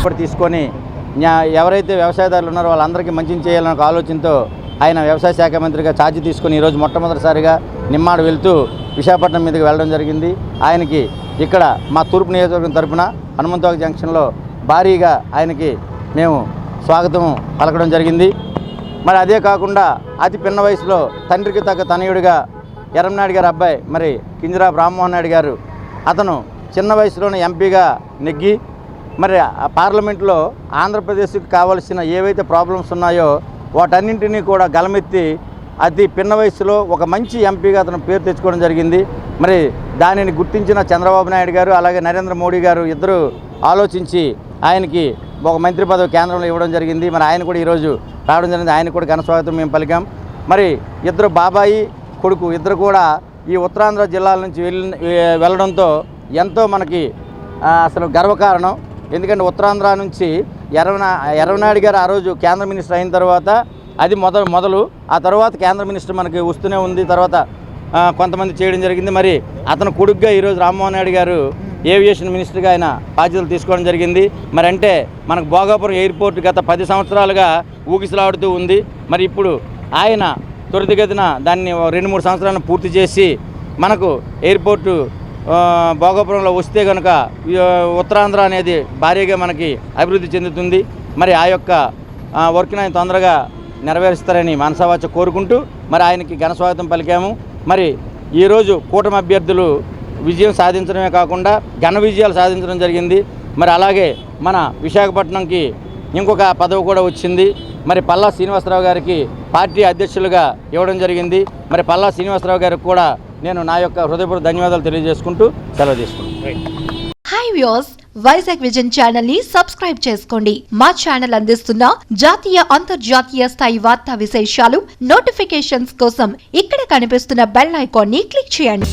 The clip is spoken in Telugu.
ఇప్పుడు తీసుకొని ఎవరైతే వ్యవసాయదారులు ఉన్నారో వాళ్ళందరికీ మంచిని చేయాలనే ఒక ఆలోచనతో ఆయన వ్యవసాయ శాఖ మంత్రిగా ఛార్జీ తీసుకొని ఈరోజు మొట్టమొదటిసారిగా నిమ్మాడు వెళ్తూ విశాఖపట్నం మీదకి వెళ్ళడం జరిగింది. ఆయనకి ఇక్కడ మా తూర్పు నియోజకవర్గం తరపున హనుమంతోగ జంక్షన్లో భారీగా ఆయనకి మేము స్వాగతం పలకడం జరిగింది. మరి అదే కాకుండా అతి పిన్న వయసులో తండ్రికి తగ్గ తనయుడిగా ఎర్రంనాయుడు గారి అబ్బాయి మరి కింజరాపు రామ్మోహన్ నాయుడు గారు అతను చిన్న వయసులోనే ఎంపీగా నెగ్గి మరి ఆ పార్లమెంట్లో ఆంధ్రప్రదేశ్కి కావలసిన ఏవైతే ప్రాబ్లమ్స్ ఉన్నాయో వాటన్నింటినీ కూడా గలమెత్తి అతి పిన్న వయసులో ఒక మంచి ఎంపీగా అతను పేరు తెచ్చుకోవడం జరిగింది. మరి దానిని గుర్తించిన చంద్రబాబు నాయుడు గారు అలాగే నరేంద్ర మోడీ గారు ఇద్దరు ఆలోచించి ఆయనకి ఒక మంత్రి పదవి కేంద్రంలో ఇవ్వడం జరిగింది. మరి ఆయన కూడా ఈరోజు రావడం జరిగింది. ఆయన కూడా ఘనస్వాగతం మేము పలికాం. మరి ఇద్దరు బాబాయి కొడుకు ఇద్దరు కూడా ఈ ఉత్తరాంధ్ర జిల్లాల నుంచి వెళ్ళి వెళ్ళడంతో ఎంతో మనకి అసలు గర్వకారణం. ఎందుకంటే ఉత్తరాంధ్ర నుంచి ఎర్రనా ఎర్రనాయుడు గారు ఆ రోజు కేంద్ర మినిస్టర్ అయిన తర్వాత అది మొదలు మొదలు. ఆ తర్వాత కేంద్ర మినిస్టర్ మనకి వస్తూనే ఉంది. తర్వాత కొంతమంది చేయడం జరిగింది. మరి అతను కొడుగ్గా ఈరోజు రామ్మోహన్ నాయుడు గారు ఏవియేషన్ మినిస్టర్గా ఆయన బాధ్యతలు తీసుకోవడం జరిగింది. మరి అంటే మనకు భోగాపురం ఎయిర్పోర్ట్ గత పది సంవత్సరాలుగా ఊగిసలాడుతూ ఉంది. మరి ఇప్పుడు ఆయన త్వరితగతిన దాన్ని ఓ రెండు మూడు సంవత్సరాలను పూర్తి చేసి మనకు ఎయిర్పోర్టు భోగాపురంలో వస్తే కనుక ఉత్తరాంధ్ర అనేది భారీగా మనకి అభివృద్ధి చెందుతుంది. మరి ఆ యొక్క వర్క్ని ఆయన తొందరగా నెరవేరుస్తారని మనసావాచ కోరుకుంటూ మరి ఆయనకి ఘన స్వాగతం పలికాము. మరి ఈరోజు కూటమి అభ్యర్థులు విజయం సాధించడమే కాకుండా ఘన విజయాలు సాధించడం జరిగింది. మరి అలాగే మన విశాఖపట్నంకి ఇంకొక పదవి కూడా వచ్చింది. మరి పల్లా శ్రీనివాసరావు గారికి పార్టీ అధ్యక్షులుగా ఇవ్వడం జరిగింది. మరి పల్లా శ్రీనివాసరావు గారికి కూడా నేను నా యొక్క హృదయపూర్వక ధన్యవాదాలు తెలియజేసుకుంటూ సెలవు తీసుకుంటాను హాయ్ వ్యూస్ వైజాగ్ విజన్ ఛానల్ని సబ్స్క్రైబ్ చేసుకోండి. మా ఛానల్ అందిస్తున్న జాతీయ అంతర్జాతీయ స్థాయి వార్తా విశేషాలు నోటిఫికేషన్స్ కోసం ఇక్కడ కనిపిస్తున్న బెల్ ఐకాన్ని క్లిక్ చేయండి.